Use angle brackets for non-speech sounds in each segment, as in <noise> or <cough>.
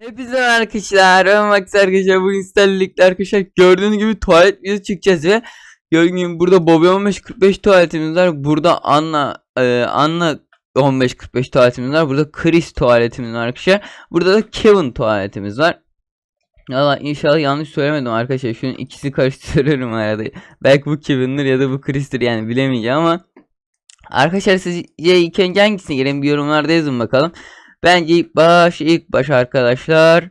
Hepinize arkadaşlar. Ben Max arkadaşlar. Bugün sizlerle arkadaşlar gördüğünüz gibi tuvalet videosu çıkacağız ve gördüğünüz gibi burada Bobby 1545 tuvaletimiz var. Burada Anna e, Anna 1545 tuvaletimiz var. Burada Chris tuvaletimiz var arkadaşlar. Burada da Kevin tuvaletimiz var. Valla inşallah yanlış söylemedim arkadaşlar. Şunun ikisi karıştırıyorum arada. Belki bu Kevin'dir ya da bu Chris'tir yani bilemeyeceğim ama Arkadaşlar sizce ilk önce hangisine girelim bir yorumlarda yazın bakalım. Bence ilk baş ilk baş arkadaşlar.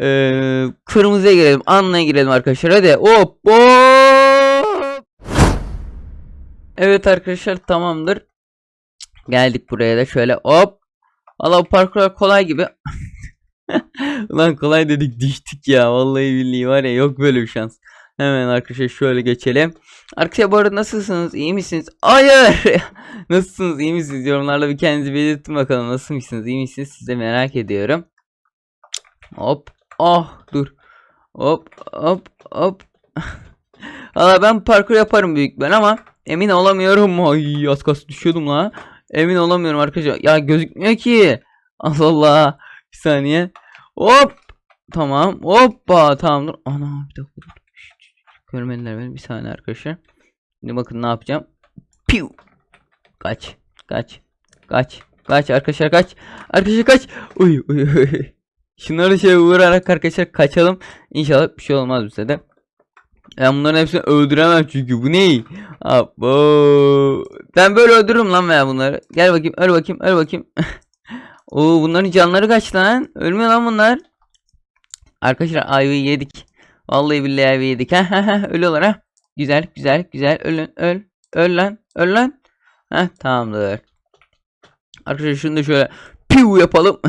Ee, kırmızıya girelim. Anla'ya girelim arkadaşlar. Hadi hop hop. Evet arkadaşlar tamamdır. Geldik buraya da şöyle hop. Valla parkurlar kolay gibi. <laughs> Ulan kolay dedik <laughs> düştük ya. Vallahi billahi var ya yok böyle bir şans. Hemen arkadaşlar şöyle geçelim. Arkadaşlar bu arada nasılsınız? İyi misiniz? Hayır. <laughs> nasılsınız? İyi misiniz? Yorumlarla bir kendinizi belirtin bakalım. Nasılsınız? İyi misiniz? Size merak ediyorum. Hop. Oh dur. Hop hop hop. <laughs> Valla ben parkur yaparım büyük ben ama emin olamıyorum. Ay az kalsın düşüyordum la. Emin olamıyorum arkadaşlar. Ya gözükmüyor ki. Allah Allah. Bir saniye. Hop. Tamam. Hoppa. Tamam dur. Ana bir dakika dur. Görmediler beni. Bir saniye arkadaşlar. Şimdi bakın ne yapacağım. Piu. Kaç. Kaç. Kaç. Kaç arkadaşlar kaç. Arkadaşlar kaç. Uy uy uy. Şunları şey vurarak arkadaşlar kaçalım. İnşallah bir şey olmaz bize de. Ben bunların hepsini öldüremem çünkü bu ne? Abo. Ben böyle öldürürüm lan ben bunları. Gel bakayım öl bakayım öl bakayım. <laughs> Oo bunların canları kaç lan? Ölmüyor lan bunlar. Arkadaşlar ayvayı yedik. Vallahi billahi yedik. Ha ha ölüyorlar ha. Güzel güzel güzel ölün öl. Öl lan öl lan. Ha tamamdır. Arkadaşlar şunu da şöyle piu yapalım.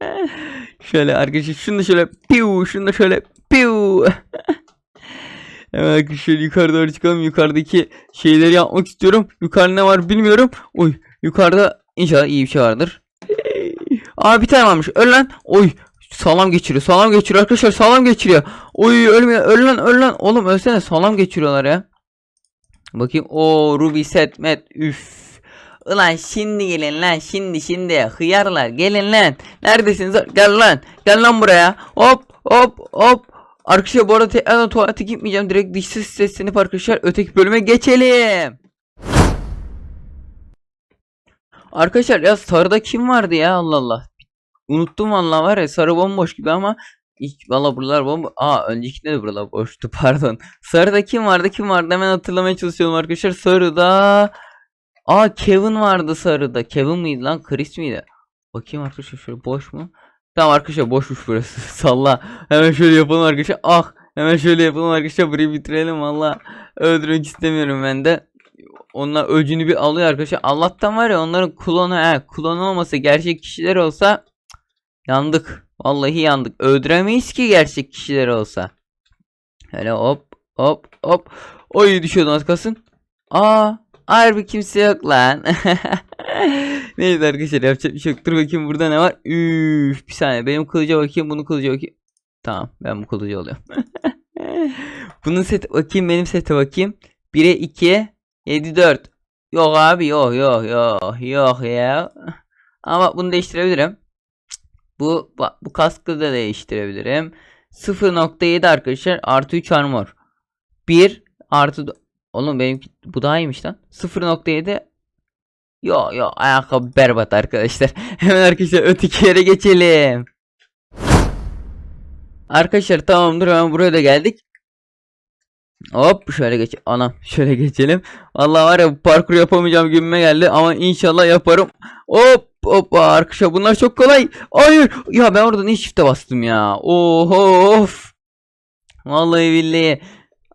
<laughs> şöyle arkadaşlar şunu da şöyle piu şunu da şöyle piu. <laughs> Hemen arkadaşlar yukarı doğru çıkalım. Yukarıdaki şeyleri yapmak istiyorum. Yukarıda ne var bilmiyorum. Oy yukarıda inşallah iyi bir şey vardır. <laughs> Aa bir tane varmış. Öl lan. Oy sağlam geçiriyor. Sağlam geçiriyor arkadaşlar. Sağlam geçiriyor. Oy ölmüyor. Öl lan öl lan. Oğlum ölsene sağlam geçiriyorlar ya. Bakayım. O Ruby set met. Üf. Ulan şimdi gelin lan şimdi şimdi hıyarlar gelin lan neredesiniz gel lan gel lan buraya hop hop hop Arkadaşlar bu arada tekrardan tuvalete gitmeyeceğim direkt dış ses seslenip arkadaşlar öteki bölüme geçelim Arkadaşlar ya sarıda kim vardı ya Allah Allah Unuttum vallahi var ya sarı bomboş gibi ama hiç valla buralar bomba. Aa öncekinde de buralar boştu <laughs> pardon. Sarıda kim vardı kim vardı hemen hatırlamaya çalışıyorum arkadaşlar. Sarıda Aa Kevin vardı sarıda. Kevin miydi lan? Chris miydi? Bakayım arkadaşlar şöyle boş mu? Tamam arkadaşlar boşmuş burası. <laughs> Salla. Hemen şöyle yapalım arkadaşlar. Ah hemen şöyle yapalım arkadaşlar. Burayı bitirelim valla. Öldürmek istemiyorum ben de. Onlar öcünü bir alıyor arkadaşlar. Allah'tan var ya onların klonu he, klonu olmasa gerçek kişiler olsa yandık. Vallahi yandık. Öldüremeyiz ki gerçek kişiler olsa. Hele hop hop hop. Oy düşüyordun az kalsın. Aa Harbi kimse yok lan. <laughs> Neyse arkadaşlar yapacak bir şey yok. Dur bakayım burada ne var. Üf, bir saniye benim kılıca bakayım bunu kılıca bakayım. Tamam ben bu kılıcı oluyorum. <laughs> Bunun seti bakayım benim sete bakayım. 1'e 2'ye 7 4. Yok abi yok yok yok yok ya. Ama bunu değiştirebilirim. Bu bu kaskı da değiştirebilirim. 0.7 arkadaşlar artı 3 armor. 1 artı Oğlum benim bu daha iyiymiş lan. 0.7 Yo yo ayakkabı berbat arkadaşlar. <laughs> Hemen arkadaşlar öteki yere geçelim. Arkadaşlar tamamdır hemen buraya da geldik. Hop şöyle geç. Anam <laughs> şöyle geçelim. Vallahi var ya parkur yapamayacağım gibime geldi ama inşallah yaparım. Hop hop arkadaşlar bunlar çok kolay. Hayır ya ben orada ne shift'e bastım ya. Of. Vallahi billahi.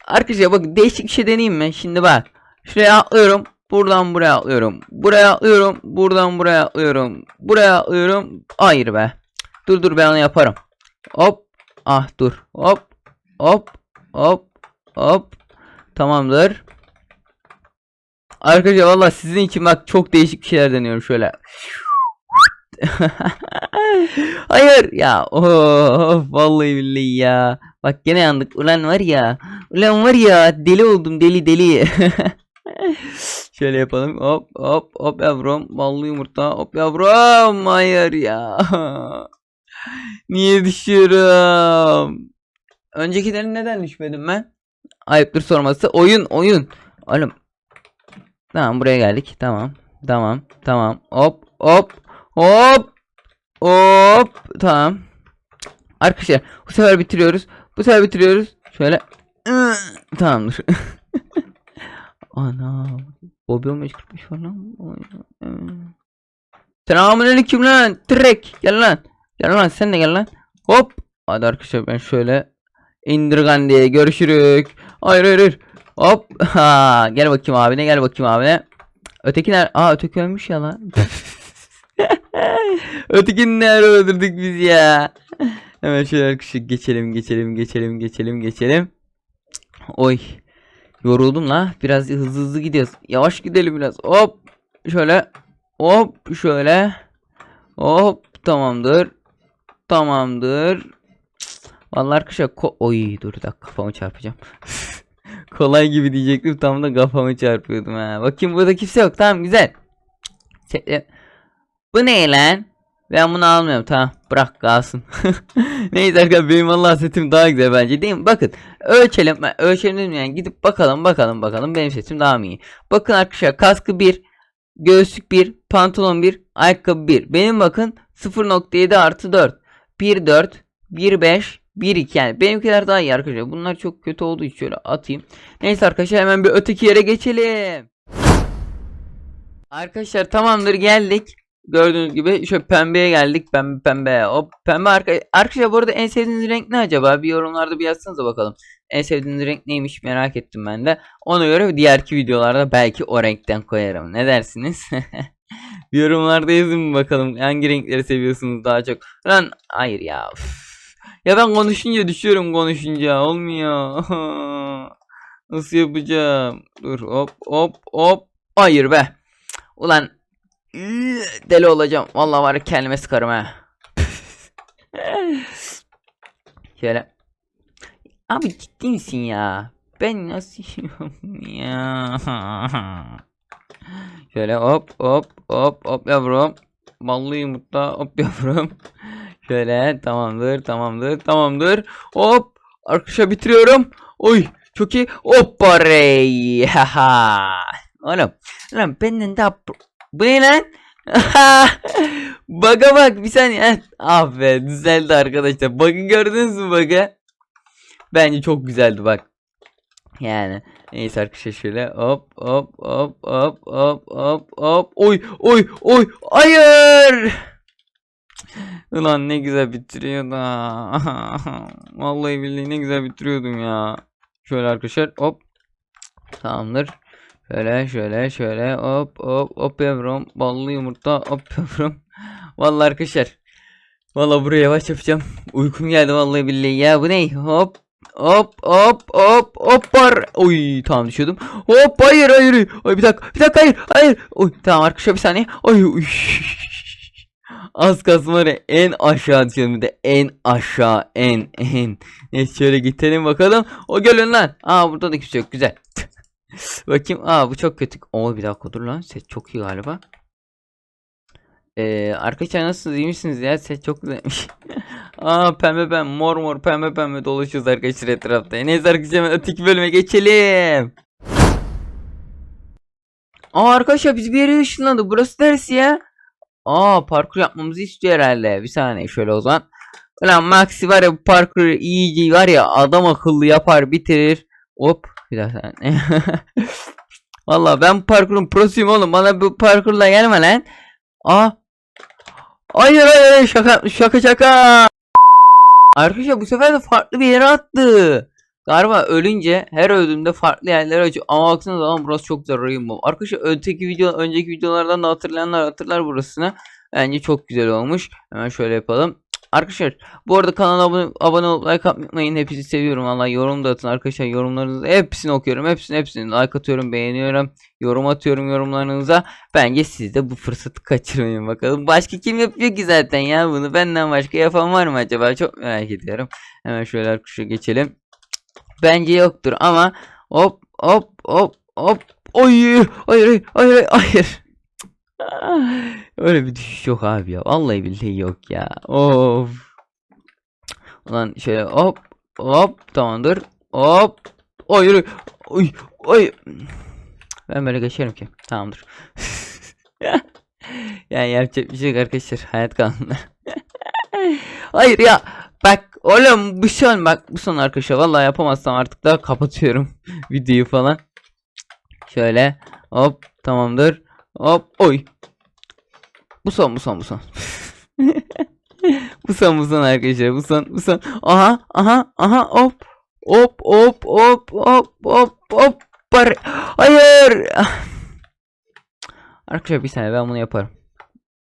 Arkadaşlar bak değişik bir şey deneyeyim mi? Şimdi bak. Şuraya atlıyorum. Buradan buraya atlıyorum. Buraya atlıyorum. Buradan buraya atlıyorum. Buraya atlıyorum. Hayır be. Dur dur ben onu yaparım. Hop. Ah dur. Hop. Hop. Hop. Hop. Tamamdır. Arkadaşlar valla sizin için bak çok değişik şeyler deniyorum şöyle. <laughs> Hayır ya. Oh, vallahi billahi ya. Bak gene yandık. Ulan var ya. Ulan var ya deli oldum deli deli. <laughs> Şöyle yapalım. Hop hop hop yavrum. Ballı yumurta. Hop yavrum. Hayır ya. <laughs> Niye düşüyorum? Öncekilerin neden düşmedim ben? Ayıptır sorması. Oyun oyun. Oğlum. Tamam buraya geldik. Tamam. Tamam. Tamam. Hop hop hop hop. Tamam. Arkadaşlar bu sefer bitiriyoruz. Bu sefer bitiriyoruz. Şöyle. Tamamdır. <laughs> Ana. Bobby 1545 var lan. Selamünaleyküm lan. Trek. Gel lan. Gel lan sen de gel lan. Hop. Hadi arkadaşlar ben şöyle indirgan diye görüşürük. Hayır hayır hayır. Hop. <laughs> Ha, gel bakayım abine gel bakayım abine. Öteki nerede? Aa öteki ölmüş ya lan. <laughs> Ötekini nerede öldürdük biz ya? Hemen şöyle arkadaşlar geçelim geçelim geçelim geçelim geçelim. Oy. Yoruldum la. Biraz hızlı hızlı gidiyoruz. Yavaş gidelim biraz. Hop. Şöyle. Hop. Şöyle. Hop. Tamamdır. Tamamdır. Vallahi arkadaşlar ko Oy dur bir dakika kafamı çarpacağım. <laughs> Kolay gibi diyecektim tam da kafamı çarpıyordum ha. Bakayım burada kimse yok. Tamam güzel. Se- Bu ne lan? Ben bunu almıyorum tamam bırak kalsın. <laughs> Neyse arkadaşlar benim Allah setim daha güzel bence değil mi? Bakın ölçelim ölçelim yani gidip bakalım bakalım bakalım benim sesim daha mı iyi? Bakın arkadaşlar kaskı 1 göğüslük 1 pantolon 1 ayakkabı 1 benim bakın 0.7 artı 4 1 4 1 5 1 2 yani benimkiler daha iyi arkadaşlar bunlar çok kötü olduğu için şöyle atayım. Neyse arkadaşlar hemen bir öteki yere geçelim. Arkadaşlar tamamdır geldik. Gördüğünüz gibi şöyle pembeye geldik. Pembe pembe. O pembe arka arkadaşlar bu arada en sevdiğiniz renk ne acaba? Bir yorumlarda bir yazsanıza bakalım. En sevdiğiniz renk neymiş merak ettim ben de. Ona göre diğerki videolarda belki o renkten koyarım. Ne dersiniz? <laughs> yorumlarda yazın bakalım hangi renkleri seviyorsunuz daha çok. Lan hayır ya. üf. Ya ben konuşunca düşüyorum konuşunca. Olmuyor. <laughs> Nasıl yapacağım? Dur hop hop hop. Hayır be. Ulan Deli olacağım. Vallahi var ya kendime sıkarım ha. <laughs> Şöyle. Abi ciddi misin ya? Ben nasıl ya? <laughs> Şöyle hop hop hop hop yavrum. Ballı yumurta hop yavrum. Şöyle tamamdır tamamdır tamamdır. Hop. Arkadaşlar bitiriyorum. Oy çok iyi. Hoppa rey. Haha. Oğlum. Lan benden daha bu ne lan? Bug'a bak bir saniye. Ah be düzeldi arkadaşlar. Bug'ı gördünüz mü bug'ı? Bence çok güzeldi bak. Yani neyse arkadaşlar şöyle hop hop hop hop hop hop hop oy oy oy hayır Ulan ne güzel bitiriyor da Vallahi billahi ne güzel bitiriyordum ya Şöyle arkadaşlar hop Tamamdır Şöyle şöyle şöyle hop hop hop yavrum. Ballı yumurta hop yavrum. Vallahi arkadaşlar. Vallahi buraya yavaş yapacağım. Uykum geldi vallahi billahi ya bu ne? Hop hop hop hop hop var. Oy tamam düşüyordum. Hop hayır hayır. Ay bir dakika bir dakika hayır hayır. Oy tamam arkadaşlar bir saniye. Oy uy. Az kalsın var en aşağı düşüyordum bir de en aşağı en en. Neyse şöyle gidelim bakalım. O gelin lan. Aa burada da kimse yok güzel. <laughs> Bakayım. Aa bu çok kötü. Oo bir dakika dur lan. Set çok iyi galiba. Ee, arkadaşlar nasılsınız? iyi misiniz ya? Set çok güzelmiş. <laughs> Aa pembe pembe mor mor pembe pembe dolaşıyoruz arkadaşlar etrafta. Neyse arkadaşlar öteki bölüme geçelim. Aa arkadaşlar biz bir yere ışınlandık. Burası neresi ya? Aa parkur yapmamızı istiyor herhalde. Bir saniye şöyle o zaman. Ulan Maxi var ya bu parkuru iyice var ya adam akıllı yapar bitirir. Hop bir daha sen. <laughs> Valla ben parkurun prosuyum oğlum. Bana bu parkurla gelme lan. Aa. Hayır hayır şaka şaka şaka. Arkadaşlar bu sefer de farklı bir yere attı. Galiba ölünce her öldüğümde farklı yerlere açıyor. Ama baksanıza zaman burası çok güzel Rainbow. Arkadaşlar öteki video önceki videolardan da hatırlayanlar hatırlar burasını. Bence çok güzel olmuş. Hemen şöyle yapalım. Arkadaşlar bu arada kanala abone, abone olup like atmayı unutmayın. Hepinizi seviyorum. Valla yorum da atın arkadaşlar. Yorumlarınızı hepsini okuyorum. Hepsini hepsini like atıyorum. Beğeniyorum. Yorum atıyorum yorumlarınıza. Bence siz de bu fırsatı kaçırmayın bakalım. Başka kim yapıyor ki zaten ya bunu? Benden başka yapan var mı acaba? Çok merak ediyorum. Hemen şöyle arkadaşlar geçelim. Bence yoktur ama hop hop hop hop. Hayır hayır hayır hayır. Öyle bir düşüş yok abi ya. Vallahi billahi yok ya. Of. Ulan şöyle hop hop tamamdır. Hop. Oy oy oy. Ben böyle geçerim ki. Tamamdır. <laughs> yani yapacak bir şey yok arkadaşlar. Hayat kanunu. <laughs> Hayır ya. Bak oğlum bu son bak bu son arkadaşlar. Vallahi yapamazsam artık da kapatıyorum <laughs> videoyu falan. Şöyle hop tamamdır. Hop oy. Bu son bu son bu son. <laughs> bu son bu son arkadaşlar bu son bu son. Aha aha aha hop. Hop hop hop hop hop hop. Hayır. Arkadaşlar bir saniye ben bunu yaparım.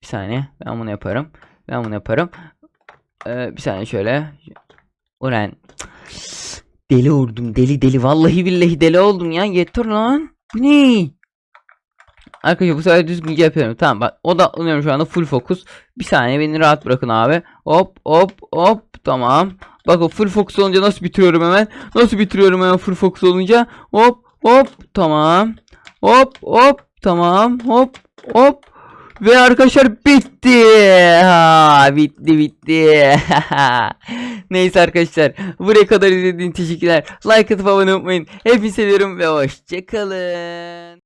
Bir saniye ben bunu yaparım. Ben bunu yaparım. Ee, bir saniye şöyle. Ulan. Deli oldum deli deli. Vallahi billahi deli oldum ya. Yeter lan. Bu ne? Arkadaşlar bu sefer düzgün yapıyorum. Tamam bak odaklanıyorum şu anda full fokus. Bir saniye beni rahat bırakın abi. Hop hop hop tamam. Bak full fokus olunca nasıl bitiriyorum hemen. Nasıl bitiriyorum hemen full fokus olunca. Hop hop tamam. Hop hop tamam. Hop hop. Ve arkadaşlar bitti. Ha, bitti bitti. <laughs> Neyse arkadaşlar. Buraya kadar izlediğiniz için teşekkürler. Like atıp abone olmayı unutmayın. Hepinizi seviyorum ve hoşçakalın.